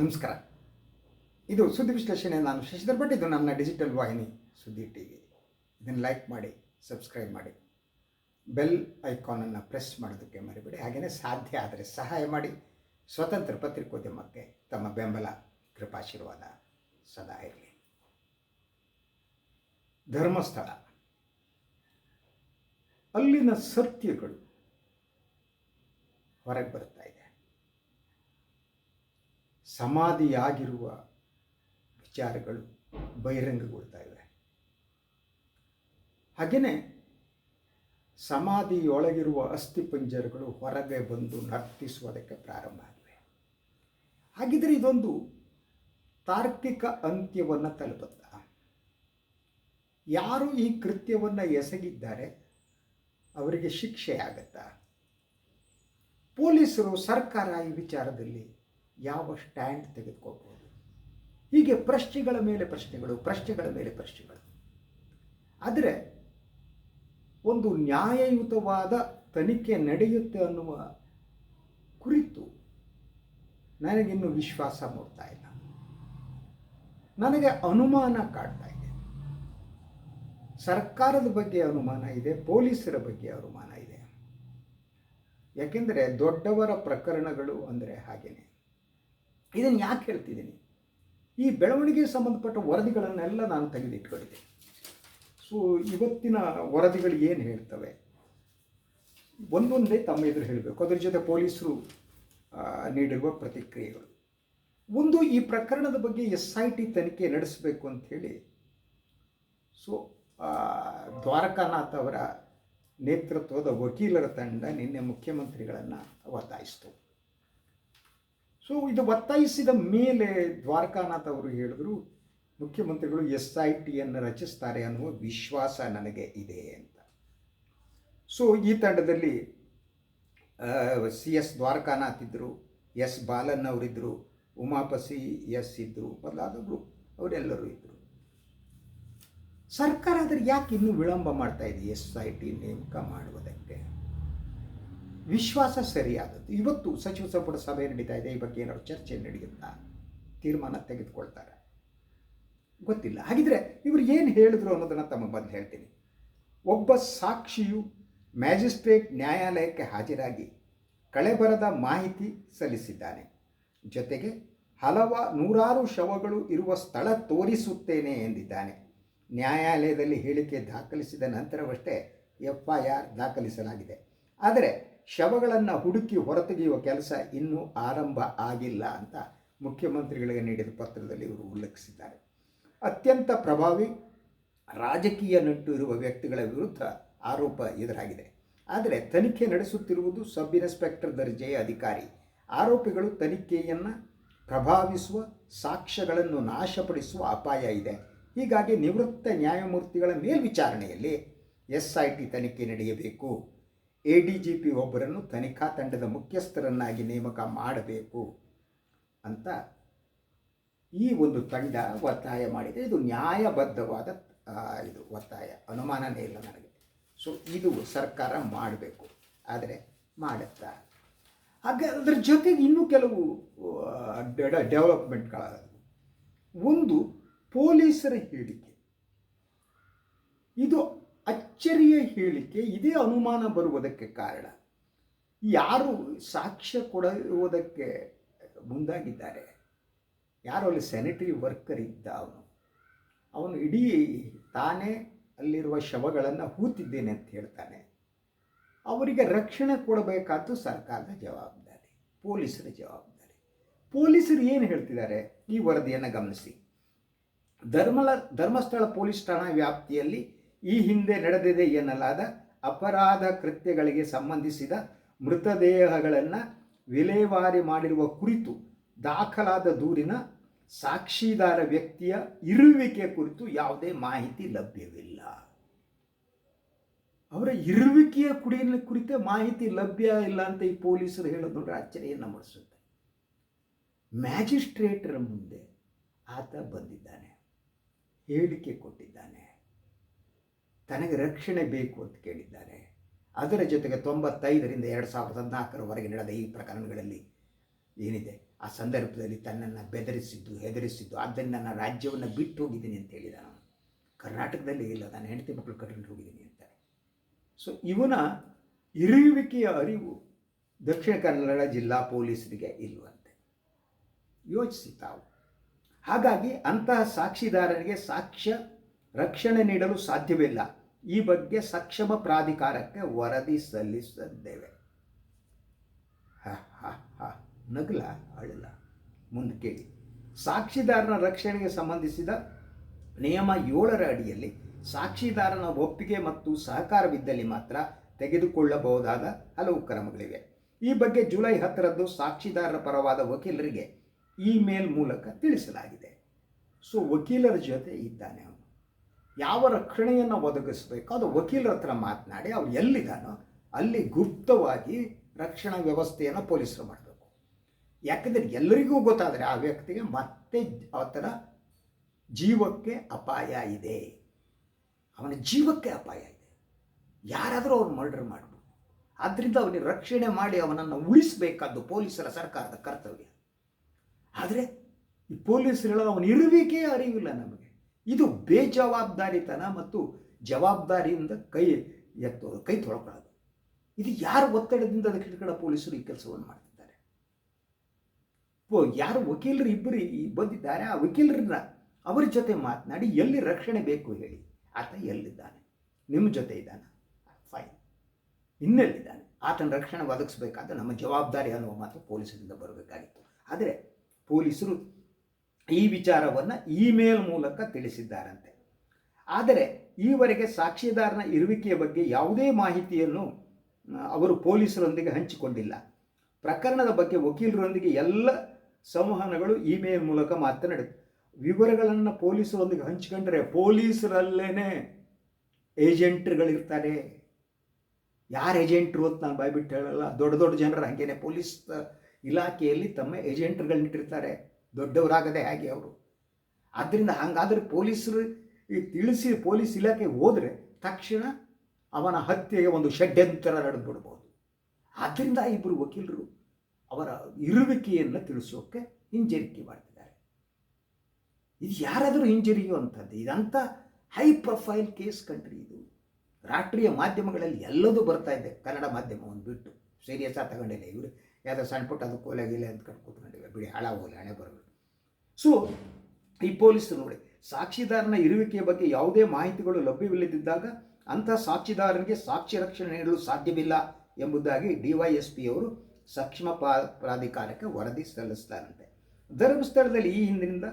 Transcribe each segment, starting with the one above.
ನಮಸ್ಕಾರ. ಇದು ಸುದ್ದಿ ವಿಶ್ಲೇಷಣೆ. ನಾನು ಶಶಿಧರ್ ಭಟ್. ಇದು ನನ್ನ ಡಿಜಿಟಲ್ ವಾಹಿನಿ, ಸುದ್ದಿ ಟಿ ವಿ ಇದನ್ನು ಲೈಕ್ ಮಾಡಿ ಸಬ್ಸ್ಕ್ರೈಬ್ ಮಾಡಿ. ಬೆಲ್ ಐಕಾನನ್ನು ಪ್ರೆಸ್ ಮಾಡೋದಕ್ಕೆ ಮರಿಬೇಡಿ. ಹಾಗೆಯೇ ಸಾಧ್ಯ ಆದರೆ ಸಹಾಯ ಮಾಡಿ. ಸ್ವತಂತ್ರ ಪತ್ರಿಕೋದ್ಯಮಕ್ಕೆ ತಮ್ಮ ಬೆಂಬಲ, ಕೃಪಾಶೀರ್ವಾದ ಸದಾ ಇರಲಿ. ಧರ್ಮಸ್ಥಳ. ಅಲ್ಲಿನ ಸತ್ಯಗಳು ಹೊರಗೆ ಬರ್ತಾ ಇದೆ ಸಮಾಧಿಯಾಗಿರುವ ವಿಚಾರಗಳು ಬಹಿರಂಗಗೊಳ್ತಾ ಇವೆ. ಹಾಗೆಯೇ ಸಮಾಧಿಯೊಳಗಿರುವ ಅಸ್ಥಿಪಂಜರಗಳು ಹೊರಗೆ ಬಂದು ನರ್ತಿಸುವುದಕ್ಕೆ ಪ್ರಾರಂಭ ಆಗಿವೆ ಹಾಗಿದ್ರೆ ಇದೊಂದು ತಾರ್ಕಿಕ ಅಂತ್ಯವನ್ನು ತಲುಪುತ್ತ? ಯಾರು ಈ ಕೃತ್ಯವನ್ನು ಎಸಗಿದ್ದಾರೆ? ಅವರಿಗೆ ಶಿಕ್ಷೆ ಆಗತ್ತಾ? ಪೊಲೀಸರು ಸರ್ಕಾರ ಈ ವಿಚಾರದಲ್ಲಿ ಯಾವ ಸ್ಟ್ಯಾಂಡ್ ತೆಗೆದುಕೋಬಹುದು ಹೀಗೆ ಪ್ರಶ್ನೆಗಳ ಮೇಲೆ ಪ್ರಶ್ನೆಗಳು, ಪ್ರಶ್ನೆಗಳ ಮೇಲೆ ಪ್ರಶ್ನೆಗಳು. ಆದರೆ ಒಂದು ನ್ಯಾಯಯುತವಾದ ತನಿಖೆ ನಡೆಯುತ್ತೆ ಅನ್ನುವ ಕುರಿತು ನನಗಿನ್ನು ವಿಶ್ವಾಸ ಮೂಡ್ತಾ ಇಲ್ಲ. ನನಗೆ ಅನುಮಾನ ಕಾಡ್ತಾ ಇದೆ. ಸರ್ಕಾರದ ಬಗ್ಗೆ ಅನುಮಾನ ಇದೆ, ಪೊಲೀಸರ ಬಗ್ಗೆ ಅನುಮಾನ ಇದೆ. ಯಾಕೆಂದರೆ ದೊಡ್ಡವರ ಪ್ರಕರಣಗಳು ಅಂದರೆ ಹಾಗೇನೆ. ಇದನ್ನು ಯಾಕೆ ಹೇಳ್ತಿದ್ದೀನಿ? ಈ ಬೆಳವಣಿಗೆಗೆ ಸಂಬಂಧಪಟ್ಟ ವರದಿಗಳನ್ನೆಲ್ಲ ನಾನು ತೆಗೆದಿಟ್ಕೊಂಡಿದ್ದೆ. ಸೊ ಇವತ್ತಿನ ವರದಿಗಳು ಏನು ಹೇಳ್ತವೆ? ಒಂದೊಂದೇ ತಮ್ಮ ಎದುರು ಹೇಳಬೇಕು. ಅದರ ಜೊತೆ ಪೊಲೀಸರು ನೀಡಿರುವ ಪ್ರತಿಕ್ರಿಯೆಗಳು. ಒಂದು ಈ ಪ್ರಕರಣದ ಬಗ್ಗೆ ಎಸ್ ಐ ಟಿ ತನಿಖೆ ನಡೆಸಬೇಕು ಅಂಥೇಳಿ ಸೊ ದ್ವಾರಕಾನಾಥ್ ಅವರ ನೇತೃತ್ವದ ವಕೀಲರ ತಂಡ ನಿನ್ನೆ ಮುಖ್ಯಮಂತ್ರಿಗಳನ್ನು ಒತ್ತಾಯಿಸಿತು. ಸೊ ಇದು ಒತ್ತಾಯಿಸಿದ ಮೇಲೆ ದ್ವಾರಕಾನಾಥ್ ಅವರು ಹೇಳಿದ್ರು, ಮುಖ್ಯಮಂತ್ರಿಗಳು ಎಸ್ ಐ ಟಿಯನ್ನು ರಚಿಸ್ತಾರೆ ಅನ್ನುವ ವಿಶ್ವಾಸ ನನಗೆ ಇದೆ ಅಂತ. ಸೊ ಈ ತಂಡದಲ್ಲಿ ಸಿ ಎಸ್ ದ್ವಾರಕಾನಾಥ್ ಇದ್ದರು ಎಸ್ ಬಾಲನ್ ಅವರಿದ್ದರು ಉಮಾಪಸಿ ಎಸ್ ಇದ್ದರು ಮೊದಲಾದವರು ಅವರೆಲ್ಲರೂ ಇದ್ದರು ಸರ್ಕಾರ ಆದರೆ ಯಾಕೆ ಇನ್ನೂ ವಿಳಂಬ ಮಾಡ್ತಾ ಇದೆ ಎಸ್ ಐ ಟಿ ನೇಮಕ ಮಾಡುವುದಕ್ಕೆ? ವಿಶ್ವಾಸ ಸರಿಯಾದದ್ದು. ಇವತ್ತು ಸಚಿವ ಸಂಪುಟ ಸಭೆ ನಡೀತಾ ಇದೆ. ಈ ಬಗ್ಗೆ ಏನಾದ್ರು ಚರ್ಚೆ ನಡೆಯುತ್ತಾ? ತೀರ್ಮಾನ ತೆಗೆದುಕೊಳ್ತಾರೆ. ಗೊತ್ತಿಲ್ಲ. ಹಾಗಿದ್ರೆ ಇವರು ಏನು ಹೇಳಿದ್ರು ಅನ್ನೋದನ್ನು ತಮ್ಮ ಬಂದು ಹೇಳ್ತೀನಿ. ಒಬ್ಬ ಸಾಕ್ಷಿಯು ಮ್ಯಾಜಿಸ್ಟ್ರೇಟ್ ನ್ಯಾಯಾಲಯಕ್ಕೆ ಹಾಜರಾಗಿ ಕಳೆಬರದ ಮಾಹಿತಿ ಸಲ್ಲಿಸಿದ್ದಾನೆ. ಜೊತೆಗೆ ಹಲವ ನೂರಾರು ಶವಗಳು ಇರುವ ಸ್ಥಳ ತೋರಿಸುತ್ತೇನೆ ಎಂದಿದ್ದಾನೆ. ನ್ಯಾಯಾಲಯದಲ್ಲಿ ಹೇಳಿಕೆ ದಾಖಲಿಸಿದ ನಂತರವಷ್ಟೇ ಎಫ್ ಐ ಆರ್ ದಾಖಲಿಸಲಾಗಿದೆ. ಆದರೆ ಶವಗಳನ್ನು ಹುಡುಕಿ ಹೊರತೆಗೆಯುವ ಕೆಲಸ ಇನ್ನೂ ಆರಂಭ ಆಗಿಲ್ಲ ಅಂತ ಮುಖ್ಯಮಂತ್ರಿಗಳಿಗೆ ನೀಡಿದ ಪತ್ರದಲ್ಲಿ ಇವರು ಉಲ್ಲೇಖಿಸಿದ್ದಾರೆ. ಅತ್ಯಂತ ಪ್ರಭಾವಿ ರಾಜಕೀಯ ನಂಟು ಇರುವ ವ್ಯಕ್ತಿಗಳ ವಿರುದ್ಧ ಆರೋಪ ಎದುರಾಗಿದೆ. ಆದರೆ ತನಿಖೆ ನಡೆಸುತ್ತಿರುವುದು ಸಬ್ ಇನ್ಸ್ಪೆಕ್ಟರ್ ದರ್ಜೆಯ ಅಧಿಕಾರಿ. ಆರೋಪಿಗಳು ತನಿಖೆಯನ್ನು ಪ್ರಭಾವಿಸುವ, ಸಾಕ್ಷ್ಯಗಳನ್ನು ನಾಶಪಡಿಸುವ ಅಪಾಯ ಇದೆ. ಹೀಗಾಗಿ ನಿವೃತ್ತ ನ್ಯಾಯಮೂರ್ತಿಗಳ ಮೇಲ್ವಿಚಾರಣೆಯಲ್ಲಿ ಎಸ್ ಐ ಟಿ ತನಿಖೆ ನಡೆಯಬೇಕು. ಎ ಡಿ ಜಿ ಪಿ ಒಬ್ಬರನ್ನು ತನಿಖಾ ತಂಡದ ಮುಖ್ಯಸ್ಥರನ್ನಾಗಿ ನೇಮಕ ಮಾಡಬೇಕು ಅಂತ ಈ ಒಂದು ತಂಡ ಒತ್ತಾಯ ಮಾಡಿದೆ. ಇದು ನ್ಯಾಯಬದ್ಧವಾದ ಇದು ಒತ್ತಾಯ, ಅನುಮಾನನೇ ಇಲ್ಲ ನನಗೆ. ಸೊ ಇದು ಸರ್ಕಾರ ಮಾಡಬೇಕು. ಆದರೆ ಮಾಡುತ್ತಾ? ಹಾಗೆ ಅದರ ಜೊತೆಗೆ ಇನ್ನೂ ಕೆಲವು ಡೆವಲಪ್ಮೆಂಟ್ಗಳಾದವು ಒಂದು ಪೊಲೀಸರ ಹೇಳಿಕೆ. ಇದು ಅಚ್ಚರಿಯ ಹೇಳಿಕೆ ಇದೇ ಅನುಮಾನ ಬರುವುದಕ್ಕೆ ಕಾರಣ. ಯಾರು ಸಾಕ್ಷ್ಯ ಕೊಡುವುದಕ್ಕೆ ಮುಂದಾಗಿದ್ದಾರೆ. ಯಾರು ಅಲ್ಲಿ ಸ್ಯಾನಿಟರಿ ವರ್ಕರ್ ಇದ್ದ ಅವನು. ಅವನು ಇಡೀ ತಾನೇ ಅಲ್ಲಿರುವ ಶವಗಳನ್ನು ಹೂತಿದ್ದೇನೆ ಅಂತ ಹೇಳ್ತಾನೆ. ಅವರಿಗೆ ರಕ್ಷಣೆ ಕೊಡಬೇಕಾದ್ದು ಸರ್ಕಾರದ ಜವಾಬ್ದಾರಿ, ಪೊಲೀಸರ ಜವಾಬ್ದಾರಿ. ಪೊಲೀಸರು ಏನು ಹೇಳ್ತಿದ್ದಾರೆ? ಈ ವರದಿಯನ್ನು ಗಮನಿಸಿ. ಧರ್ಮಲ, ಧರ್ಮಸ್ಥಳ ಪೊಲೀಸ್ ಠಾಣಾ ವ್ಯಾಪ್ತಿಯಲ್ಲಿ ಈ ಹಿಂದೆ ನಡೆದಿದೆ ಎನ್ನಲಾದ ಅಪರಾಧ ಕೃತ್ಯಗಳಿಗೆ ಸಂಬಂಧಿಸಿದ ಮೃತದೇಹಗಳನ್ನು ವಿಲೇವಾರಿ ಮಾಡಿರುವ ಕುರಿತು ದಾಖಲಾದ ದೂರಿನ ಸಾಕ್ಷಿದಾರ ವ್ಯಕ್ತಿಯ ಇರುವಿಕೆ ಕುರಿತು ಯಾವುದೇ ಮಾಹಿತಿ ಲಭ್ಯವಿಲ್ಲ. ಅವರ ಇರುವಿಕೆಯ ಕುಡಿಯ ಕುರಿತ ಮಾಹಿತಿ ಲಭ್ಯ ಇಲ್ಲ ಅಂತ ಈ ಪೊಲೀಸರು ಹೇಳೋದು ನೋಡ್ರೆ ಅಚ್ಚರಿಯನ್ನು ಮೂಡಿಸುತ್ತೆ ಮ್ಯಾಜಿಸ್ಟ್ರೇಟರ ಮುಂದೆ ಆತ ಬಂದಿದ್ದಾನೆ. ಹೇಳಿಕೆ ಕೊಟ್ಟಿದ್ದಾನೆ. ತನಗೆ ರಕ್ಷಣೆ ಬೇಕು ಅಂತ ಕೇಳಿದ್ದಾರೆ ಅದರ ಜೊತೆಗೆ ತೊಂಬತ್ತೈದರಿಂದ ಎರಡು ಸಾವಿರದ ಹದಿನಾಲ್ಕರವರೆಗೆ ನಡೆದ ಈ ಪ್ರಕರಣಗಳಲ್ಲಿ ಏನಿದೆ? ಆ ಸಂದರ್ಭದಲ್ಲಿ ತನ್ನನ್ನು ಬೆದರಿಸಿದ್ದು, ಹೆದರಿಸಿದ್ದು ಆದ್ದರಿಂದ ನಾನು ರಾಜ್ಯವನ್ನು ಬಿಟ್ಟು ಹೋಗಿದ್ದೀನಿ ಅಂತ ಹೇಳಿದ ನಾನು ಕರ್ನಾಟಕದಲ್ಲಿ ಇಲ್ಲ ನಾನು ಹೆಂಡತಿ ಮಕ್ಕಳು ಕಟ್ಕೊಂಡು ಹೋಗಿದ್ದೀನಿ ಅಂತ ಸೊ ಇವನ ಇರುವಿಕೆಯ ಅರಿವು ದಕ್ಷಿಣ ಕನ್ನಡ ಜಿಲ್ಲಾ ಪೊಲೀಸರಿಗೆ ಇಲ್ಲವಂತೆ ಯೋಚಿಸಿ ತಾವು. ಹಾಗಾಗಿ ಅಂತಹ ಸಾಕ್ಷಿದಾರರಿಗೆ ಸಾಕ್ಷ್ಯ ರಕ್ಷಣೆ ನೀಡಲು ಸಾಧ್ಯವಿಲ್ಲ. ಈ ಬಗ್ಗೆ ಸಕ್ಷಮ ಪ್ರಾಧಿಕಾರಕ್ಕೆ ವರದಿ ಸಲ್ಲಿಸಿದ್ದೇವೆ. ಹ ಹ ನಗಲ ಅಳಲ ಮುಂದೆ ಕೇಳಿ. ಸಾಕ್ಷಿದಾರನ ರಕ್ಷಣೆಗೆ ಸಂಬಂಧಿಸಿದ ನಿಯಮ ಏಳರ ಅಡಿಯಲ್ಲಿ ಸಾಕ್ಷಿದಾರನ ಒಪ್ಪಿಗೆ ಮತ್ತು ಸಹಕಾರವಿದ್ದಲ್ಲಿ ಮಾತ್ರ ತೆಗೆದುಕೊಳ್ಳಬಹುದಾದ ಹಲವು ಕ್ರಮಗಳಿವೆ. ಈ ಬಗ್ಗೆ ಜುಲೈ ಹತ್ತರಂದು ಸಾಕ್ಷಿದಾರರ ಪರವಾದ ವಕೀಲರಿಗೆ ಇಮೇಲ್ ಮೂಲಕ ತಿಳಿಸಲಾಗಿದೆ. ಸೊ, ವಕೀಲರ ಜೊತೆ ಇದ್ದಾನೆ ಯಾವ ರಕ್ಷಣೆಯನ್ನು ಒದಗಿಸಬೇಕು? ಅದು ವಕೀಲರ ಹತ್ರ ಮಾತನಾಡಿ ಅವ್ರು ಎಲ್ಲಿದ್ದಾನೋ ಅಲ್ಲಿ ಗುಪ್ತವಾಗಿ ರಕ್ಷಣಾ ವ್ಯವಸ್ಥೆಯನ್ನು ಪೊಲೀಸರು ಮಾಡಬೇಕು. ಯಾಕಂದರೆ ಎಲ್ಲರಿಗೂ ಗೊತ್ತಾದರೆ ಆ ವ್ಯಕ್ತಿಗೆ ಮತ್ತೆ ಆತನ ಜೀವಕ್ಕೆ ಅಪಾಯ ಇದೆ. ಅವನ ಜೀವಕ್ಕೆ ಅಪಾಯ ಇದೆ. ಯಾರಾದರೂ ಅವ್ರು ಮರ್ಡರ್ ಮಾಡಬೇಕು ಆದ್ದರಿಂದ ಅವನಿಗೆ ರಕ್ಷಣೆ ಮಾಡಿ ಅವನನ್ನು ಉಳಿಸಬೇಕಾದ್ದು ಪೊಲೀಸರ ಸರ್ಕಾರದ ಕರ್ತವ್ಯ. ಆದರೆ ಈ ಪೊಲೀಸರು ಅವನ ಇರುವಿಕೆ ಅರಿವಿಲ್ಲ ನಮಗೆ. ಇದು ಬೇಜವಾಬ್ದಾರಿತನ ಮತ್ತು ಜವಾಬ್ದಾರಿಯಿಂದ ಕೈ ಎತ್ತೋ, ಕೈ ತೊಳ್ಕೊಳ್ಳೋದು. ಇದು ಯಾರು ಒತ್ತಡದಿಂದ ದಕ್ಷಿಣ ಕನ್ನಡ ಪೊಲೀಸರು ಈ ಕೆಲಸವನ್ನು ಮಾಡ್ತಿದ್ದಾರೆ? ಯಾರು ವಕೀಲರು ಇಬ್ಬರು ಬಂದಿದ್ದಾರೆ, ಆ ವಕೀಲರನ್ನ ಅವರ ಜೊತೆ ಮಾತನಾಡಿ ಎಲ್ಲಿ ರಕ್ಷಣೆ ಬೇಕು ಹೇಳಿ. ಆತ ಎಲ್ಲಿದ್ದಾನೆ? ನಿಮ್ಮ ಜೊತೆ ಇದ್ದಾನೆ? ಫೈನ್. ಇನ್ನೆಲ್ಲಿದ್ದಾನೆ? ಆತನ ರಕ್ಷಣೆ ಒದಗಿಸಬೇಕಾದ ನಮ್ಮ ಜವಾಬ್ದಾರಿ ಅನ್ನುವ ಮಾತ್ರ ಪೊಲೀಸರಿಂದ ಬರಬೇಕಾಗಿತ್ತು. ಆದರೆ ಪೊಲೀಸರು ಈ ವಿಚಾರವನ್ನು ಇಮೇಲ್ ಮೂಲಕ ತಿಳಿಸಿದ್ದಾರಂತೆ. ಆದರೆ ಈವರೆಗೆ ಸಾಕ್ಷಿದಾರನ ಇರುವಿಕೆಯ ಬಗ್ಗೆ ಯಾವುದೇ ಮಾಹಿತಿಯನ್ನು ಅವರು ಪೊಲೀಸರೊಂದಿಗೆ ಹಂಚಿಕೊಂಡಿಲ್ಲ. ಪ್ರಕರಣದ ಬಗ್ಗೆ ವಕೀಲರೊಂದಿಗೆ ಎಲ್ಲ ಸಂವಹನಗಳು ಇಮೇಲ್ ಮೂಲಕ ಮಾತನಾಡಿ ವಿವರಗಳನ್ನು ಪೊಲೀಸರೊಂದಿಗೆ ಹಂಚಿಕೊಂಡರೆ ಪೊಲೀಸರಲ್ಲೇ ಏಜೆಂಟ್ಗಳಿರ್ತಾರೆ ಯಾರು ಏಜೆಂಟ್ರು ಅಂತ ನಾನು ಬಾಯ್ಬಿಟ್ಟು ಹೇಳಲ್ಲ, ದೊಡ್ಡ ದೊಡ್ಡ ಜನರು ಹಾಗೇನೆ ಪೊಲೀಸ್ ಇಲಾಖೆಯಲ್ಲಿ ತಮ್ಮ ಏಜೆಂಟ್ಗಳನ್ನಿಟ್ಟಿರ್ತಾರೆ ದೊಡ್ಡವರಾಗದೆ ಹಾಗೆ ಅವರು. ಆದ್ದರಿಂದ ಹಾಗಾದರೆ ಪೊಲೀಸರು ತಿಳಿಸಿ ಪೊಲೀಸ್ ಇಲಾಖೆಗೆ ಹೋದರೆ ತಕ್ಷಣ ಅವನ ಹತ್ಯೆಗೆ ಒಂದು ಷಡ್ಯಂತರ ನಡೆದುಬಿಡ್ಬೋದು. ಆದ್ದರಿಂದ ಇಬ್ಬರು ವಕೀಲರು ಅವರ ಇರುವಿಕೆಯನ್ನು ತಿಳಿಸೋಕೆ ಹಿಂಜರಿಕೆ ಮಾಡ್ತಿದ್ದಾರೆ. ಇದು ಯಾರಾದರೂ ಹಿಂಜರಿಯುವಂಥದ್ದು ಇದಂಥ ಹೈ ಪ್ರೊಫೈಲ್ ಕೇಸ್ ಕಂಟ್ರಿ ಇದು. ರಾಷ್ಟ್ರೀಯ ಮಾಧ್ಯಮಗಳಲ್ಲಿ ಎಲ್ಲದೂ ಬರ್ತಾ ಇದೆ. ಕನ್ನಡ ಮಾಧ್ಯಮವನ್ನು ಬಿಟ್ಟು. ಸೀರಿಯಸ್ ಆಗಿ ತಗೊಂಡಿಲ್ಲ ಇವರು. ಯಾವುದೋ ಸಣ್ಣ ಪುಟ್ಟ ಅದು ಕೋಲೆ ಅಂತ ಕಟ್ಟು ಕೂತ್ಕೊಂಡಿವೆ ಬಿಡಿ, ಹಾಳಾಗೋಲ್ಲ, ಹಣೆ ಬರಬೇಕು ಸೊ ಈ ಪೊಲೀಸರು ನೋಡಿ, ಸಾಕ್ಷಿದಾರನ ಇರುವಿಕೆಯ ಬಗ್ಗೆ ಯಾವುದೇ ಮಾಹಿತಿಗಳು ಲಭ್ಯವಿಲ್ಲದಿದ್ದಾಗ ಅಂಥ ಸಾಕ್ಷಿದಾರನಿಗೆ ಸಾಕ್ಷಿ ರಕ್ಷಣೆ ನೀಡಲು ಸಾಧ್ಯವಿಲ್ಲ ಎಂಬುದಾಗಿ ಡಿ ವೈ ಎಸ್ ಸಕ್ಷಮ ಪ್ರಾಧಿಕಾರಕ್ಕೆ ವರದಿ ಸಲ್ಲಿಸ್ತಾರಂತೆ. ಧರ್ಮಸ್ಥಳದಲ್ಲಿ ಈ ಹಿಂದಿನಿಂದ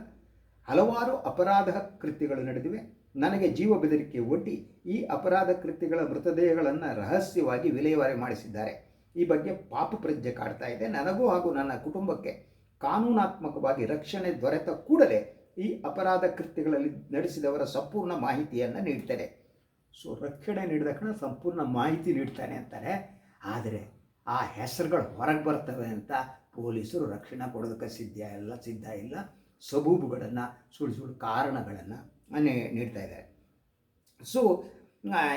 ಹಲವಾರು ಅಪರಾಧ ಕೃತ್ಯಗಳು ನಡೆದಿವೆ. ನನಗೆ ಜೀವ ಬೆದರಿಕೆ ಒಡ್ಡಿ ಈ ಅಪರಾಧ ಕೃತ್ಯಗಳ ಮೃತದೇಹಗಳನ್ನು ರಹಸ್ಯವಾಗಿ ವಿಲೇವಾರಿ ಮಾಡಿಸಿದ್ದಾರೆ. ಈ ಬಗ್ಗೆ ಪಾಪ ಪ್ರಜ್ಞೆ ಕಾಡ್ತಾ ಇದೆ. ನನಗೂ ಹಾಗೂ ನನ್ನ ಕುಟುಂಬಕ್ಕೆ ಕಾನೂನಾತ್ಮಕವಾಗಿ ರಕ್ಷಣೆ ದೊರೆತ ಕೂಡಲೇ ಈ ಅಪರಾಧ ಕೃತ್ಯಗಳಲ್ಲಿ ನಡೆಸಿದವರ ಸಂಪೂರ್ಣ ಮಾಹಿತಿಯನ್ನು ನೀಡ್ತೇನೆ. ಸೊ, ರಕ್ಷಣೆ ನೀಡಿದ ಕಣ ಸಂಪೂರ್ಣ ಮಾಹಿತಿ ನೀಡ್ತಾನೆ ಅಂತಾರೆ. ಆದರೆ ಆ ಹೆಸರುಗಳು ಹೊರಗೆ ಬರ್ತವೆ ಅಂತ ಪೊಲೀಸರು ರಕ್ಷಣೆ ಕೊಡೋದಕ್ಕೆ ಸಿದ್ಧ ಇಲ್ಲ ಸಿದ್ಧ ಇಲ್ಲ. ಸಬೂಬುಗಳನ್ನು ಸುಳ್ಳು ಸುಳ್ಳು ಕಾರಣಗಳನ್ನು ನೀಡ್ತಾ ಇದ್ದಾರೆ. ಸೊ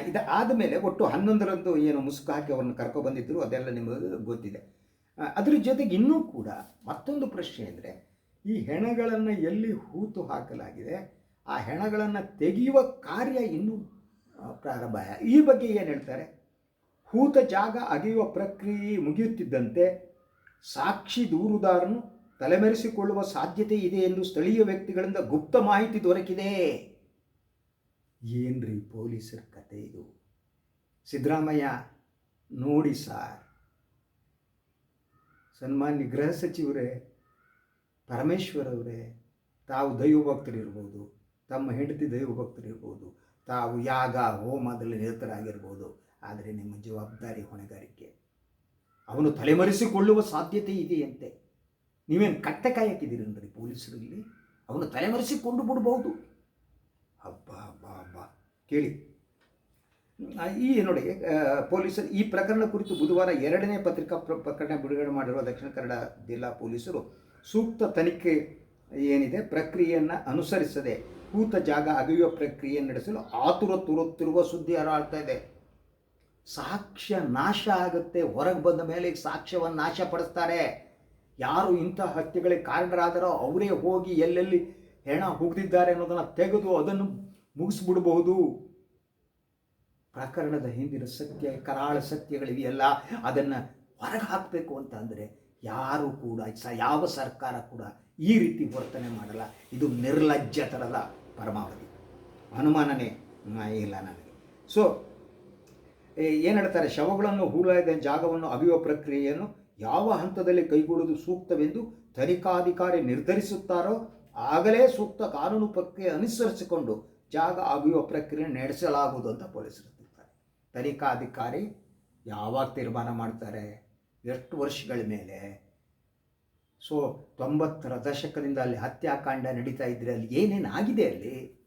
ಇದು ಆದಮೇಲೆ ಒಟ್ಟು ಹನ್ನೊಂದರಂದು ಏನು ಮುಸುಕು ಹಾಕಿ ಅವ್ರನ್ನ ಕರ್ಕೊಬಂದಿದ್ದರು ಅದೆಲ್ಲ ನಿಮಗೆ ಗೊತ್ತಿದೆ. ಅದರ ಜೊತೆಗೆ ಇನ್ನೂ ಕೂಡ ಮತ್ತೊಂದು ಪ್ರಶ್ನೆ ಅಂದರೆ, ಈ ಹೆಣಗಳನ್ನು ಎಲ್ಲಿ ಹೂತು ಹಾಕಲಾಗಿದೆ, ಆ ಹೆಣಗಳನ್ನು ತೆಗೆಯುವ ಕಾರ್ಯ ಇನ್ನೂ ಪ್ರಾರಂಭ ಈ ಬಗ್ಗೆ ಏನು ಹೇಳ್ತಾರೆ? ಹೂತ ಜಾಗ ಅಗೆಯುವ ಪ್ರಕ್ರಿಯೆ ಮುಗಿಯುತ್ತಿದ್ದಂತೆ ಸಾಕ್ಷಿ ದೂರುದಾರನು ತಲೆಮರೆಸಿಕೊಳ್ಳುವ ಸಾಧ್ಯತೆ ಇದೆ ಎಂದು ಸ್ಥಳೀಯ ವ್ಯಕ್ತಿಗಳಿಂದ ಗುಪ್ತ ಮಾಹಿತಿ ದೊರಕಿದೆ. ಏನ್ರಿ ಪೊಲೀಸರ ಕತೆ ಇದು? ಸಿದ್ದರಾಮಯ್ಯ ನೋಡಿ ಸಾರ್. ಸನ್ಮಾನ್ಯ ಗೃಹ ಸಚಿವರೇ, ಪರಮೇಶ್ವರ್ ಅವರೇ, ತಾವು ದೈವಭಕ್ತರಿರ್ಬೋದು, ತಮ್ಮ ಹೆಂಡತಿ ದೈವಭಕ್ತರಿರ್ಬೋದು, ತಾವು ಯಾಗ, ಹೋಮದಲ್ಲಿ ನಿರತರಾಗಿರ್ಬೋದು, ಆದರೆ ನಿಮ್ಮ ಜವಾಬ್ದಾರಿ ಹೊಣೆಗಾರಿಕೆ. ಅವನು ತಲೆಮರೆಸಿಕೊಳ್ಳುವ ಸಾಧ್ಯತೆ ಇದೆಯಂತೆ. ನೀವೇನು ಕಟ್ಟೆ ಕಾಯಕ್ಕಿದ್ದೀರಿ ಪೊಲೀಸರಲ್ಲಿ? ಅವನು ತಲೆಮರೆಸಿಕೊಂಡು ಬಿಡ್ಬೋದು. ಹಬ್ಬ. ಕೇಳಿ. ಈ ನೋಡಿ ಪೊಲೀಸರು ಈ ಪ್ರಕರಣ ಕುರಿತು ಬುಧವಾರ ಎರಡನೇ ಪತ್ರಿಕಾ ಪ್ರಕರಣ ಬಿಡುಗಡೆ ಮಾಡಿರುವ ದಕ್ಷಿಣ ಕನ್ನಡ ಜಿಲ್ಲಾ ಪೊಲೀಸರು ಸೂಕ್ತ ತನಿಖೆ ಏನಿದೆ ಪ್ರಕ್ರಿಯೆಯನ್ನು ಅನುಸರಿಸದೆ ಕೂತ ಜಾಗ ಅಗೆಯುವ ಪ್ರಕ್ರಿಯೆ ನಡೆಸಲು ಆತುರ ತುರುತ್ತಿರುವ ಸುದ್ದಿ ಹರಡ್ತಾ ಇದೆ. ಸಾಕ್ಷ್ಯ ನಾಶ ಆಗುತ್ತೆ, ಹೊರಗೆ ಬಂದ ಮೇಲೆ ಸಾಕ್ಷ್ಯವನ್ನು ನಾಶ ಪಡಿಸ್ತಾರೆ. ಯಾರು ಇಂಥ ಹತ್ಯೆಗಳಿಗೆ ಕಾರಣರಾದರೋ ಅವರೇ ಹೋಗಿ ಎಲ್ಲೆಲ್ಲಿ ಹೆಣ ಹುಗ್ದಿದ್ದಾರೆ ಅನ್ನೋದನ್ನು ತೆಗೆದು ಅದನ್ನು ಮುಗಿಸ್ಬಿಡ್ಬಹುದು. ಪ್ರಕರಣದ ಹಿಂದಿನ ಸತ್ಯ, ಕರಾಳ ಸತ್ಯಗಳಿವೆಯಲ್ಲ, ಅದನ್ನು ಹೊರಗೆ ಹಾಕಬೇಕು ಅಂತ ಅಂದರೆ ಯಾರು ಕೂಡ, ಸ, ಯಾವ ಸರ್ಕಾರ ಕೂಡ ಈ ರೀತಿ ವರ್ತನೆ ಮಾಡಲ್ಲ. ಇದು ನಿರ್ಲಜ್ಜತನದ ಪರಮಾವಧಿ. ಅನುಮಾನನೇ ಇಲ್ಲ ನನಗೆ. ಸೊ ಏನು ಹೇಳ್ತಾರೆ? ಶವಗಳನ್ನು ಹೂಳಾದ ಜಾಗವನ್ನು ಅವಿಯುವ ಪ್ರಕ್ರಿಯೆಯನ್ನು ಯಾವ ಹಂತದಲ್ಲಿ ಕೈಗೊಳ್ಳುವುದು ಸೂಕ್ತವೆಂದು ತನಿಖಾಧಿಕಾರಿ ನಿರ್ಧರಿಸುತ್ತಾರೋ, ಆಗಲೇ ಸೂಕ್ತ ಕಾನೂನು ಪ್ರಕ್ರಿಯೆ ಅನುಸರಿಸಿಕೊಂಡು ಜಾಗ ಅವಿಯುವ ಪ್ರಕ್ರಿಯೆ ನಡೆಸಲಾಗುವುದು ಅಂತ ಪೊಲೀಸರು ತನಿಖಾಧಿಕಾರಿ ಯಾವಾಗ ತೀರ್ಮಾನ ಮಾಡ್ತಾರೆ? ಎಷ್ಟು ವರ್ಷಗಳ ಮೇಲೆ? ಸೊ ತೊಂಬತ್ತರ ದಶಕದಿಂದ ಅಲ್ಲಿ ಹತ್ಯಾಕಾಂಡ ನಡೀತಾ ಇದ್ರೆ ಅಲ್ಲಿ ಏನೇನು ಆಗಿದೆ ಅಲ್ಲಿ?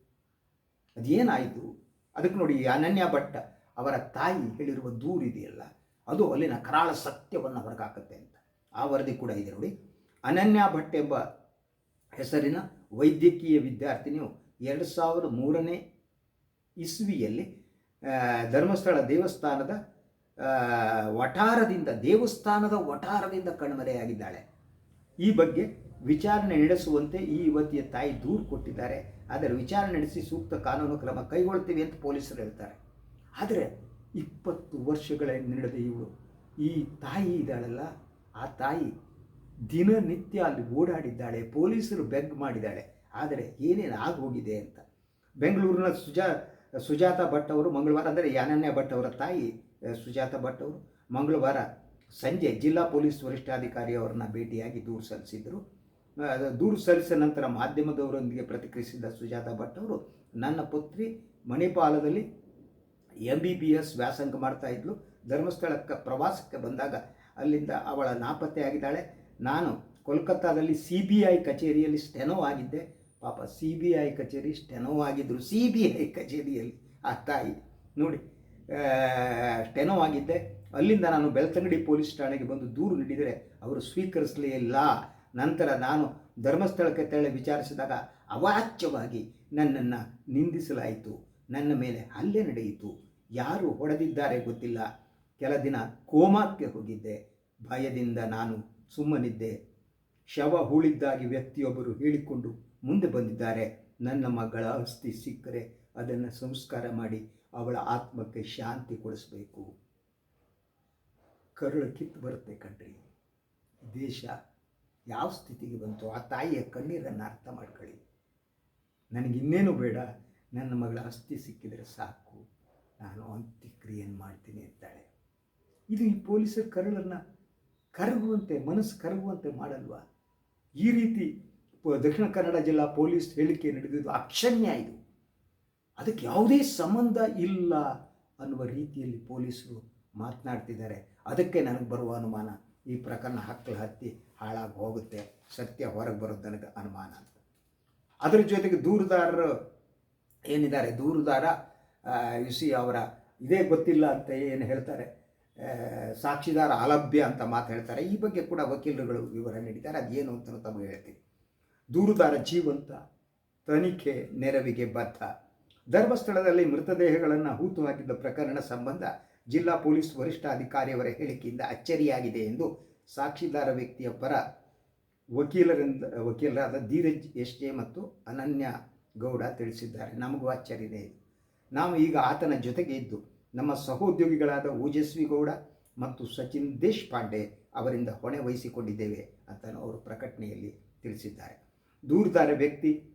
ಅದೇನಾಯಿತು? ಅದಕ್ಕೆ ನೋಡಿ ಅನನ್ಯ ಭಟ್ಟ ಅವರ ತಾಯಿ ಹೇಳಿರುವ ದೂರಿದೆಯಲ್ಲ ಅದು ಅಲ್ಲಿನ ಕರಾಳ ಸತ್ಯವನ್ನು ಹೊರಗಾಕತ್ತೆ ಅಂತ. ಆ ವರದಿ ಕೂಡ ಇದೆ ನೋಡಿ. ಅನನ್ಯ ಭಟ್ ಎಂಬ ಹೆಸರಿನ ವೈದ್ಯಕೀಯ ವಿದ್ಯಾರ್ಥಿನಿಯು ಎರಡು ಸಾವಿರದ ಮೂರನೇ ಇಸ್ವಿಯಲ್ಲಿ ಧರ್ಮಸ್ಥಳ ದೇವಸ್ಥಾನದ ವಠಾರದಿಂದ ದೇವಸ್ಥಾನದ ವಠಾರದಿಂದ ಕಣ್ಮರೆಯಾಗಿದ್ದಾಳೆ. ಈ ಬಗ್ಗೆ ವಿಚಾರಣೆ ನಡೆಸುವಂತೆ ಈ ಯುವತಿಯ ತಾಯಿ ದೂರು ಕೊಟ್ಟಿದ್ದಾರೆ. ಆದರೆ ವಿಚಾರಣೆ ನಡೆಸಿ ಸೂಕ್ತ ಕಾನೂನು ಕ್ರಮ ಕೈಗೊಳ್ತೀವಿ ಅಂತ ಪೊಲೀಸರು ಹೇಳ್ತಾರೆ. ಆದರೆ ಇಪ್ಪತ್ತು ವರ್ಷಗಳ ನಡೆದ ಇವಳು, ಈ ತಾಯಿ ಇದ್ದಾಳಲ್ಲ, ಆ ತಾಯಿ ದಿನನಿತ್ಯ ಅಲ್ಲಿ ಓಡಾಡಿದ್ದಾಳೆ, ಪೊಲೀಸರು ಬೆಗ್ ಮಾಡಿದ್ದಾಳೆ. ಆದರೆ ಏನೇನು ಆಗೋಗಿದೆ ಅಂತ. ಬೆಂಗಳೂರಿನ ಸುಜಾ, ಸುಜಾತ ಭಟ್ ಅವರು ಮಂಗಳವಾರ ಅಂದರೆ ಯಾನನ್ಯ ಭಟ್ ಅವರ ತಾಯಿ ಸುಜಾತ ಭಟ್ ಅವರು ಮಂಗಳವಾರ ಸಂಜೆ ಜಿಲ್ಲಾ ಪೊಲೀಸ್ ವರಿಷ್ಠಾಧಿಕಾರಿ ಅವರನ್ನ ಭೇಟಿಯಾಗಿ ದೂರು ಸಲ್ಲಿಸಿದರು. ದೂರು ಸಲ್ಲಿಸಿದ ನಂತರ ಮಾಧ್ಯಮದವರೊಂದಿಗೆ ಪ್ರತಿಕ್ರಿಯಿಸಿದ ಸುಜಾತ ಭಟ್ ಅವರು, ನನ್ನ ಪುತ್ರಿ ಮಣಿಪಾಲದಲ್ಲಿ ಎಂ ಬಿ ಬಿ ಎಸ್ ವ್ಯಾಸಂಗ ಮಾಡ್ತಾ ಇದ್ಲು. ಧರ್ಮಸ್ಥಳಕ್ಕೆ ಪ್ರವಾಸಕ್ಕೆ ಬಂದಾಗ ಅಲ್ಲಿಂದ ಅವಳ ನಾಪತ್ತೆ ಆಗಿದ್ದಾಳೆ ನಾನು ಕೋಲ್ಕತ್ತಾದಲ್ಲಿ ಸಿ ಬಿ ಐ ಕಚೇರಿಯಲ್ಲಿ ಸ್ಟೆನೋ ಆಗಿದ್ದೆ. ಪಾಪ ಸಿ ಬಿ ಐ ಕಚೇರಿ ಸ್ಟೆನೋ ಆಗಿದ್ದರು ಸಿ ಬಿ ಐ ಕಚೇರಿಯಲ್ಲಿ ಆ ತಾಯಿ. ನೋಡಿ ಸ್ಟೆನೋ ಆಗಿದ್ದೆ. ಅಲ್ಲಿಂದ ನಾನು ಬೆಳ್ತಂಗಡಿ ಪೊಲೀಸ್ ಠಾಣೆಗೆ ಬಂದು ದೂರು ನೀಡಿದರೆ ಅವರು ಸ್ವೀಕರಿಸಲೇ ಇಲ್ಲ. ನಂತರ ನಾನು ಧರ್ಮಸ್ಥಳಕ್ಕೆ ತೆರಳಿ ವಿಚಾರಿಸಿದಾಗ ಅವಾಚ್ಯವಾಗಿ ನನ್ನನ್ನು ನಿಂದಿಸಲಾಯಿತು. ನನ್ನ ಮೇಲೆ ಹಲ್ಲೆ ನಡೆಯಿತು. ಯಾರು ಹೊಡೆದಿದ್ದಾರೆ ಗೊತ್ತಿಲ್ಲ. ಕೆಲ ದಿನ ಕೋಮಾಕ್ಕೆ ಹೋಗಿದ್ದೆ. ಭಯದಿಂದ ನಾನು ಸುಮ್ಮನಿದ್ದೆ. ಶವ ಹೂಳಿದ್ದಾಗಿ ವ್ಯಕ್ತಿಯೊಬ್ಬರು ಹೇಳಿಕೊಂಡು ಮುಂದೆ ಬಂದಿದ್ದಾರೆ. ನನ್ನ ಮಗಳ ಅಸ್ಥಿ ಸಿಕ್ಕರೆ ಅದನ್ನು ಸಂಸ್ಕಾರ ಮಾಡಿ ಅವಳ ಆತ್ಮಕ್ಕೆ ಶಾಂತಿ ಕೊಡಿಸಬೇಕು. ಕರುಳು ಕಿತ್ತು ಬರುತ್ತೆ ಕಣ್ರಿ. ದೇಶ ಯಾವ ಸ್ಥಿತಿಗೆ ಬಂತು ಆ ತಾಯಿಯ ಕಣ್ಣೀರನ್ನು ಅರ್ಥ ಮಾಡ್ಕೊಳ್ಳಿ. ನನಗಿನ್ನೇನು ಬೇಡ. ನನ್ನ ಮಗಳ ಅಸ್ಥಿ ಸಿಕ್ಕಿದರೆ ಸಾಕು. ನಾನು ಅಂತ್ಯಕ್ರಿಯೆಯನ್ನು ಮಾಡ್ತೀನಿ ಅಂತಾಳೆ. ಇದು ಈ ಪೊಲೀಸರ ಕರುಳನ್ನು ಕರಗುವಂತೆ, ಮನಸ್ಸು ಕರಗುವಂತೆ ಮಾಡಲ್ವಾ? ಈ ರೀತಿ ದಕ್ಷಿಣ ಕನ್ನಡ ಜಿಲ್ಲಾ ಪೊಲೀಸ್ ಹೇಳಿಕೆ ನಡೆದಿದ್ದು ಅಕ್ಷಮ್ಯ ಇದು. ಅದಕ್ಕೆ ಯಾವುದೇ ಸಂಬಂಧ ಇಲ್ಲ ಅನ್ನುವ ರೀತಿಯಲ್ಲಿ ಪೊಲೀಸರು ಮಾತನಾಡ್ತಿದ್ದಾರೆ. ಅದಕ್ಕೆ ನನಗೆ ಬರುವ ಅನುಮಾನ, ಈ ಪ್ರಕರಣ ಹಕ್ಕಲು ಹತ್ತಿ ಹಾಳಾಗಿ ಹೋಗುತ್ತೆ, ಸತ್ಯ ಹೊರಗೆ ಬರುತ್ತೆ ನನಗೆ ಅನುಮಾನ ಅಂತ. ಅದರ ಜೊತೆಗೆ ದೂರುದಾರರು ಏನಿದ್ದಾರೆ? ದೂರುದಾರ ಸಿ ಅವರ ಇದೇ ಗೊತ್ತಿಲ್ಲ ಅಂತ ಏನು ಹೇಳ್ತಾರೆ? ಸಾಕ್ಷಿದಾರ ಅಲಭ್ಯ ಅಂತ ಮಾತು ಹೇಳ್ತಾರೆ. ಈ ಬಗ್ಗೆ ಕೂಡ ವಕೀಲರುಗಳು ವಿವರ ನೀಡಿದ್ದಾರೆ. ಅದೇನು ಅಂತ ತಮಗೆ ಹೇಳ್ತೀನಿ. ದೂರುದಾರ ಜೀವಂತ ತನಿಖೆ ನೆರವಿಗೆ ಬದ್ಧ ಧರ್ಮಸ್ಥಳದಲ್ಲಿ ಮೃತದೇಹಗಳನ್ನು ಹೂತು ಹಾಕಿದ್ದ ಪ್ರಕರಣ ಸಂಬಂಧ ಜಿಲ್ಲಾ ಪೊಲೀಸ್ ವರಿಷ್ಠಾಧಿಕಾರಿಯವರ ಹೇಳಿಕೆಯಿಂದ ಅಚ್ಚರಿಯಾಗಿದೆ ಎಂದು ಸಾಕ್ಷಿದಾರ ವ್ಯಕ್ತಿಯ ಪರ ವಕೀಲರಿಂದ, ವಕೀಲರಾದ ಧೀರಜ್ ಎಸ್ ಜೆ ಮತ್ತು ಅನನ್ಯ ಗೌಡ ತಿಳಿಸಿದ್ದಾರೆ. ನಮಗೂ ಅಚ್ಚರಿದೆ ಇದೆ. ನಾವು ಈಗ ಆತನ ಜೊತೆಗೆ ಇದ್ದು, ನಮ್ಮ ಸಹೋದ್ಯೋಗಿಗಳಾದ ಓಜಸ್ವಿ ಗೌಡ ಮತ್ತು ಸಚಿನ್ ದೇಶಪಾಂಡೆ ಅವರಿಂದ ಹೊಣೆ ವಹಿಸಿಕೊಂಡಿದ್ದೇವೆ ಅಂತ ಅವರು ಪ್ರಕಟಣೆಯಲ್ಲಿ ತಿಳಿಸಿದ್ದಾರೆ. ದೂರದಾರ ವ್ಯಕ್ತಿ,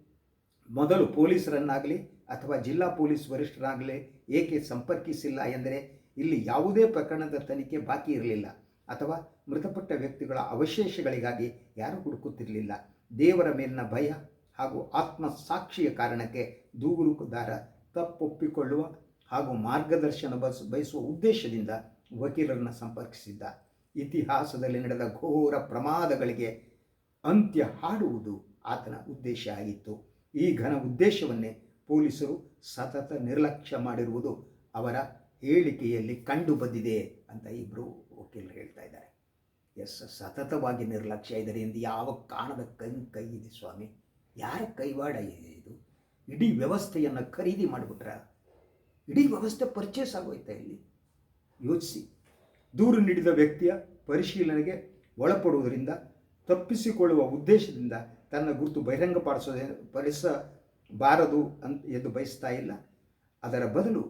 ಮೊದಲು ಪೊಲೀಸರನ್ನಾಗಲಿ ಅಥವಾ ಜಿಲ್ಲಾ ಪೊಲೀಸ್ ವರಿಷ್ಠರಾಗಲಿ ಏಕೆ ಸಂಪರ್ಕಿಸಿಲ್ಲ ಎಂದರೆ ಇಲ್ಲಿ ಯಾವುದೇ ಪ್ರಕರಣದ ತನಿಖೆ ಬಾಕಿ ಇರಲಿಲ್ಲ ಅಥವಾ ಮೃತಪಟ್ಟ ವ್ಯಕ್ತಿಗಳ ಅವಶೇಷಗಳಿಗಾಗಿ ಯಾರು ಹುಡುಕುತ್ತಿರಲಿಲ್ಲ. ದೇವರ ಮೇಲಿನ ಭಯ ಹಾಗೂ ಆತ್ಮ ಸಾಕ್ಷಿಯ ಕಾರಣಕ್ಕೆ ದೂರುದಾರ ತಪ್ಪೊಪ್ಪಿಕೊಳ್ಳುವ ಹಾಗೂ ಮಾರ್ಗದರ್ಶನ ಬಸ್, ಬಯಸುವ ಉದ್ದೇಶದಿಂದ ವಕೀಲರನ್ನು ಸಂಪರ್ಕಿಸಿದ್ದ. ಇತಿಹಾಸದಲ್ಲಿ ನಡೆದ ಘೋರ ಪ್ರಮಾದಗಳಿಗೆ ಅಂತ್ಯ ಹಾಡುವುದು ಆತನ ಉದ್ದೇಶ ಆಗಿತ್ತು. ಈ ಘನ ಉದ್ದೇಶವನ್ನೇ ಪೊಲೀಸರು ಸತತ ನಿರ್ಲಕ್ಷ್ಯ ಮಾಡಿರುವುದು ಅವರ ಹೇಳಿಕೆಯಲ್ಲಿ ಕಂಡು ಬಂದಿದೆ ಅಂತ ಇಬ್ಬರು ವಕೀಲರು ಹೇಳ್ತಾ ಇದ್ದಾರೆ. ಎಸ್, ಸತತವಾಗಿ ನಿರ್ಲಕ್ಷ್ಯ ಇದರಿಂದ ಯಾವ ಕಾಣದ ಕೈ ಕೈ ಇದೆ ಸ್ವಾಮಿ. ಯಾರ ಕೈವಾಡ ಇದೆ? ಇದು ಇಡೀ ವ್ಯವಸ್ಥೆಯನ್ನು ಖರೀದಿ ಮಾಡಿಬಿಟ್ರ? ಇಡೀ ವ್ಯವಸ್ಥೆ ಪರ್ಚೇಸ್ ಆಗೋಯ್ತಾ ಇಲ್ಲಿ? ಯೋಚಿಸಿ. ದೂರು ನೀಡಿದ ವ್ಯಕ್ತಿಯ ಪರಿಶೀಲನೆಗೆ ಒಳಪಡುವುದರಿಂದ, ತಪ್ಪಿಸಿಕೊಳ್ಳುವ ಉದ್ದೇಶದಿಂದ ತನ್ನ ಗುರುತು ಬಹಿರಂಗಪಡಿಸೋ ಪಡಿಸಬಾರದು ಅಂತ ಎಂದು ಬಯಸ್ತಾ ಇಲ್ಲ. ಅದರ ಬದಲು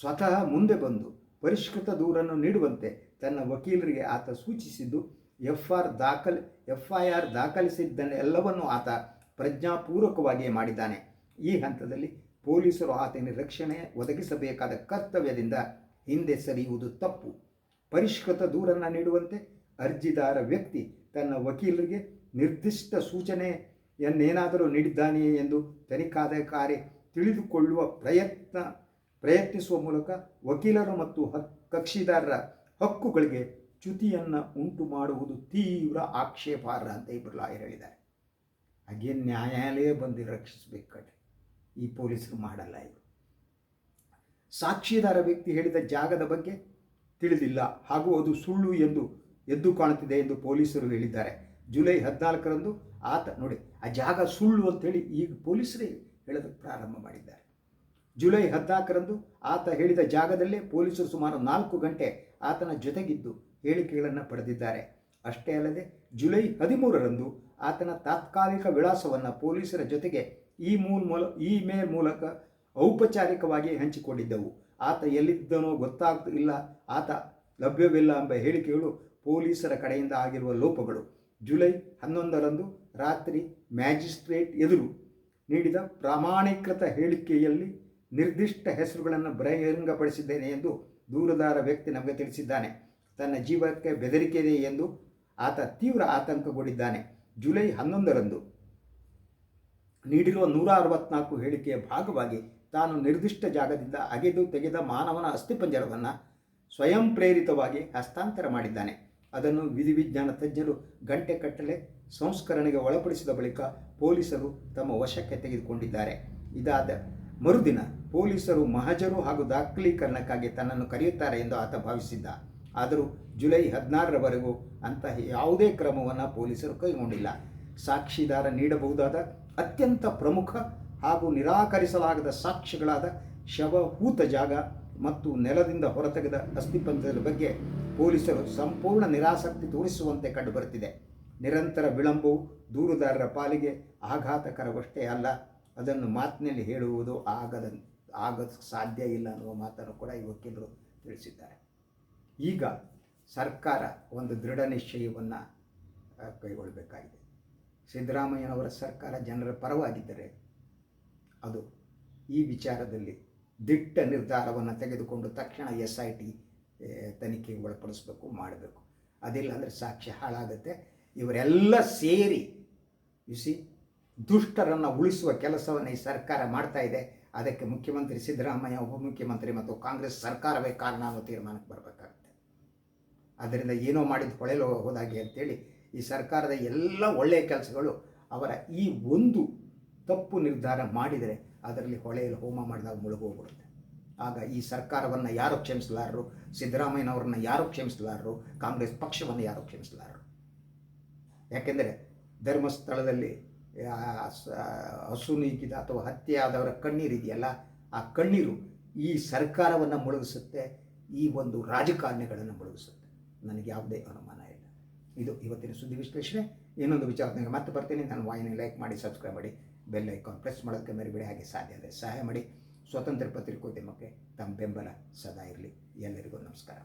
ಸ್ವತಃ ಮುಂದೆ ಬಂದು ಪರಿಷ್ಕೃತ ದೂರನ್ನು ನೀಡುವಂತೆ ತನ್ನ ವಕೀಲರಿಗೆ ಆತ ಸೂಚಿಸಿದ್ದು ಎಫ್ ಆರ್ ದಾಖಲೆ ಎಫ್ ಐ ಆರ್ ದಾಖಲಿಸಿದ್ದನ್ನು ಎಲ್ಲವನ್ನೂ ಆತ ಪ್ರಜ್ಞಾಪೂರ್ವಕವಾಗಿಯೇ ಮಾಡಿದ್ದಾನೆ. ಈ ಹಂತದಲ್ಲಿ ಪೊಲೀಸರು ಆತನ ರಕ್ಷಣೆ ಒದಗಿಸಬೇಕಾದ ಕರ್ತವ್ಯದಿಂದ ಹಿಂದೆ ಸರಿಯುವುದು ತಪ್ಪು. ಪರಿಷ್ಕೃತ ದೂರನ್ನು ನೀಡುವಂತೆ ಅರ್ಜಿದಾರ ವ್ಯಕ್ತಿ ತನ್ನ ವಕೀಲರಿಗೆ ನಿರ್ದಿಷ್ಟ ಸೂಚನೆಯನ್ನೇನಾದರೂ ನೀಡಿದ್ದಾನೆಯೇ ಎಂದು ತನಿಖಾಧಿಕಾರಿ ತಿಳಿದುಕೊಳ್ಳುವ ಪ್ರಯತ್ನ ಪ್ರಯತ್ನಿಸುವ ಮೂಲಕ ವಕೀಲರು ಮತ್ತು ಹಕ್ ಕಕ್ಷಿದಾರರ ಹಕ್ಕುಗಳಿಗೆ ಚ್ಯುತಿಯನ್ನು ಉಂಟು ಮಾಡುವುದು ತೀವ್ರ ಆಕ್ಷೇಪಾರ್ಹ ಅಂತ ಇಬ್ಬರು ಲಾಯರ್ ಹೇಳಿದ್ದಾರೆ. ಹಾಗೆ ನ್ಯಾಯಾಲಯ ಬಂದು ರಕ್ಷಿಸಬೇಕು ಈ ಪೊಲೀಸರು ಮಾಡಲ್ಲ ಇದು. ಸಾಕ್ಷಿದಾರ ವ್ಯಕ್ತಿ ಹೇಳಿದ ಜಾಗದ ಬಗ್ಗೆ ತಿಳಿದಿಲ್ಲ. ಹಾಗೂ ಅದು ಸುಳ್ಳು ಎಂದು ಎದ್ದು ಕಾಣುತ್ತಿದೆ ಎಂದು ಪೊಲೀಸರು ಹೇಳಿದ್ದಾರೆ. ಜುಲೈ ಹದಿನಾಲ್ಕರಂದು ಆತ ನೋಡಿ, ಆ ಜಾಗ ಸುಳ್ಳು ಅಂತೇಳಿ ಈಗ ಪೊಲೀಸರೇ ಹೇಳೋದಕ್ಕೆ ಪ್ರಾರಂಭ ಮಾಡಿದ್ದಾರೆ. ಜುಲೈ ಹದಿನಾಲ್ಕರಂದು ಆತ ಹೇಳಿದ ಜಾಗದಲ್ಲೇ ಪೊಲೀಸರು ಸುಮಾರು ನಾಲ್ಕು ಗಂಟೆ ಆತನ ಜೊತೆಗಿದ್ದು ಹೇಳಿಕೆಗಳನ್ನು ಪಡೆದಿದ್ದಾರೆ. ಅಷ್ಟೇ ಅಲ್ಲದೆ ಜುಲೈ ಹದಿಮೂರರಂದು ಆತನ ತಾತ್ಕಾಲಿಕ ವಿಳಾಸವನ್ನು ಪೊಲೀಸರ ಜೊತೆಗೆ ಈ ಮೂಲ ಮೂಲ ಮೇಲ್ ಮೂಲಕ ಔಪಚಾರಿಕವಾಗಿ ಹಂಚಿಕೊಂಡಿದ್ದವು. ಆತ ಎಲ್ಲಿದ್ದನೋ ಗೊತ್ತಾಗ್ತಿಲ್ಲ, ಆತ ಲಭ್ಯವಿಲ್ಲ ಎಂಬ ಹೇಳಿಕೆಗಳು ಪೊಲೀಸರ ಕಡೆಯಿಂದ ಆಗಿರುವ ಲೋಪಗಳು. ಜುಲೈ ಹನ್ನೊಂದರಂದು ರಾತ್ರಿ ಮ್ಯಾಜಿಸ್ಟ್ರೇಟ್ ಎದುರು ನೀಡಿದ ಪ್ರಾಮಾಣಿಕೃತ ಹೇಳಿಕೆಯಲ್ಲಿ ನಿರ್ದಿಷ್ಟ ಹೆಸರುಗಳನ್ನು ಬಹಿರಂಗಪಡಿಸಿದ್ದೇನೆ ಎಂದು ದೂರದಾರ ವ್ಯಕ್ತಿ ನಮಗೆ ತಿಳಿಸಿದ್ದಾನೆ. ತನ್ನ ಜೀವಕ್ಕೆ ಬೆದರಿಕೆ ಇದೆ ಎಂದು ಆತ ತೀವ್ರ ಆತಂಕಗೊಂಡಿದ್ದಾನೆ. ಜುಲೈ ಹನ್ನೊಂದರಂದು ನೀಡಿರುವ ನೂರ ಅರವತ್ನಾಲ್ಕು ಹೇಳಿಕೆಯ ಭಾಗವಾಗಿ ತಾನು ನಿರ್ದಿಷ್ಟ ಜಾಗದಿಂದ ಅಗೆದು ತೆಗೆದ ಮಾನವನ ಅಸ್ಥಿಪಂಜರವನ್ನು ಸ್ವಯಂ ಪ್ರೇರಿತವಾಗಿ ಹಸ್ತಾಂತರ ಮಾಡಿದ್ದಾನೆ. ಅದನ್ನು ವಿಧಿವಿಜ್ಞಾನ ತಜ್ಞರು ಗಂಟೆ ಕಟ್ಟಲೆ ಸಂಸ್ಕರಣೆಗೆ ಒಳಪಡಿಸಿದ ಬಳಿಕ ಪೊಲೀಸರು ತಮ್ಮ ವಶಕ್ಕೆ ತೆಗೆದುಕೊಂಡಿದ್ದಾರೆ. ಇದಾದ ಮರುದಿನ ಪೊಲೀಸರು ಮಹಜರು ಹಾಗೂ ದಾಖಲೀಕರಣಕ್ಕಾಗಿ ತನ್ನನ್ನು ಕರೆಯುತ್ತಾರೆ ಎಂದು ಆತ ಭಾವಿಸಿದ್ದ. ಆದರೂ ಜುಲೈ ಹದಿನಾರರವರೆಗೂ ಅಂತಹ ಯಾವುದೇ ಕ್ರಮವನ್ನು ಪೊಲೀಸರು ಕೈಗೊಂಡಿಲ್ಲ. ಸಾಕ್ಷಿದಾರ ನೀಡಬಹುದಾದ ಅತ್ಯಂತ ಪ್ರಮುಖ ಹಾಗೂ ನಿರಾಕರಿಸಲಾಗದ ಸಾಕ್ಷಿಗಳಾದ ಶವಹೂತ ಜಾಗ ಮತ್ತು ನೆಲದಿಂದ ಹೊರತೆಗೆದ ಅಸ್ಥಿಪಂಜರದ ಬಗ್ಗೆ ಪೊಲೀಸರು ಸಂಪೂರ್ಣ ನಿರಾಸಕ್ತಿ ತೋರಿಸುವಂತೆ ಕಂಡುಬರುತ್ತಿದೆ. ನಿರಂತರ ವಿಳಂಬವು ದೂರುದಾರರ ಪಾಲಿಗೆ ಆಘಾತಕರವಷ್ಟೇ ಅಲ್ಲ, ಅದನ್ನು ಮಾತಿನಲ್ಲಿ ಹೇಳುವುದು ಆಗದ, ಆಗ ಸಾಧ್ಯ ಇಲ್ಲ ಅನ್ನುವ ಮಾತನ್ನು ಕೂಡ ಈ ವಕೀಲರು ತಿಳಿಸಿದ್ದಾರೆ. ಈಗ ಸರ್ಕಾರ ಒಂದು ದೃಢ ನಿಶ್ಚಯವನ್ನು ಕೈಗೊಳ್ಳಬೇಕಾಗಿದೆ. ಸಿದ್ದರಾಮಯ್ಯನವರ ಸರ್ಕಾರ ಜನರ ಪರವಾಗಿದ್ದರೆ ಅದು ಈ ವಿಚಾರದಲ್ಲಿ ದಿಟ್ಟ ನಿರ್ಧಾರವನ್ನು ತೆಗೆದುಕೊಂಡು ತಕ್ಷಣ ಎಸ್ ಐ ಟಿ ತನಿಖೆಗೆ ಒಳಪಡಿಸಬೇಕು, ಮಾಡಬೇಕು. ಅದಿಲ್ಲ ಅಂದರೆ ಸಾಕ್ಷ್ಯ ಹಾಳಾಗುತ್ತೆ. ಇವರೆಲ್ಲ ಸೇರಿ ಸಿ ದುಷ್ಟರನ್ನು ಉಳಿಸುವ ಕೆಲಸವನ್ನು ಈ ಸರ್ಕಾರ ಮಾಡ್ತಾ ಇದೆ. ಅದಕ್ಕೆ ಮುಖ್ಯಮಂತ್ರಿ ಸಿದ್ದರಾಮಯ್ಯ, ಉಪಮುಖ್ಯಮಂತ್ರಿ ಮತ್ತು ಕಾಂಗ್ರೆಸ್ ಸರ್ಕಾರವೇ ಕಾರಣ ಅನ್ನೋ ತೀರ್ಮಾನಕ್ಕೆ ಬರಬೇಕಾಗುತ್ತೆ. ಅದರಿಂದ ಏನೋ ಮಾಡಿದ ಹೊಳೆಲು ಹೋದಾಗೆ ಅಂತೇಳಿ ಈ ಸರ್ಕಾರದ ಎಲ್ಲ ಒಳ್ಳೆಯ ಕೆಲಸಗಳು ಅವರ ಈ ಒಂದು ತಪ್ಪು ನಿರ್ಧಾರ ಮಾಡಿದರೆ ಅದರಲ್ಲಿ ಹೊಳೆಯಲ್ಲಿ ಹೋಮ ಮಾಡಿದಾಗ ಮುಳುಗೋಗ್ಬಿಡುತ್ತೆ ಆಗ ಈ ಸರ್ಕಾರವನ್ನು ಯಾರು ಕ್ಷಮಿಸಲಾರರು? ಸಿದ್ದರಾಮಯ್ಯನವ್ರನ್ನ ಯಾರು ಕ್ಷಮಿಸಲಾರರು? ಕಾಂಗ್ರೆಸ್ ಪಕ್ಷವನ್ನು ಯಾರು ಕ್ಷಮಿಸಲಾರರು? ಯಾಕೆಂದರೆ ಧರ್ಮಸ್ಥಳದಲ್ಲಿ ಹಸು ನೀಗಿದ ಅಥವಾ ಹತ್ಯೆ ಆದವರ ಕಣ್ಣೀರು ಇದೆಯಲ್ಲ, ಆ ಕಣ್ಣೀರು ಈ ಸರ್ಕಾರವನ್ನು ಮುಳುಗಿಸುತ್ತೆ, ಈ ಒಂದು ರಾಜಕಾರಣಿಗಳನ್ನು ಮುಳುಗಿಸುತ್ತೆ. ನನಗೆ ಯಾವುದೇ ಅನುಮಾನ ಇಲ್ಲ. ಇದು ಇವತ್ತಿನ ಸುದ್ದಿ ವಿಶ್ಲೇಷಣೆ. ಇನ್ನೊಂದು ವಿಚಾರದಲ್ಲಿ ಮತ್ತೆ ಬರ್ತೀನಿ. ನಾನು ವಾಹಿನಿ ಲೈಕ್ ಮಾಡಿ, ಸಬ್ಸ್ಕ್ರೈಬ್ ಮಾಡಿ. ಬೆಲ್ ಐಕಾನ್ ಪ್ರೆಸ್ ಮಾಡೋದಕ್ಕೆ ಮರಿಬೇಡಿ, ಹಾಗೆ ಸಾಧ್ಯ ಆದರೆ ಸಹಾಯ ಮಾಡಿ. ಸ್ವತಂತ್ರ ಪತ್ರಿಕೋದ್ಯಮಕ್ಕೆ ತಮ್ಮ ಬೆಂಬಲ ಸದಾ ಇರಲಿ. ಎಲ್ಲರಿಗೂ ನಮಸ್ಕಾರ.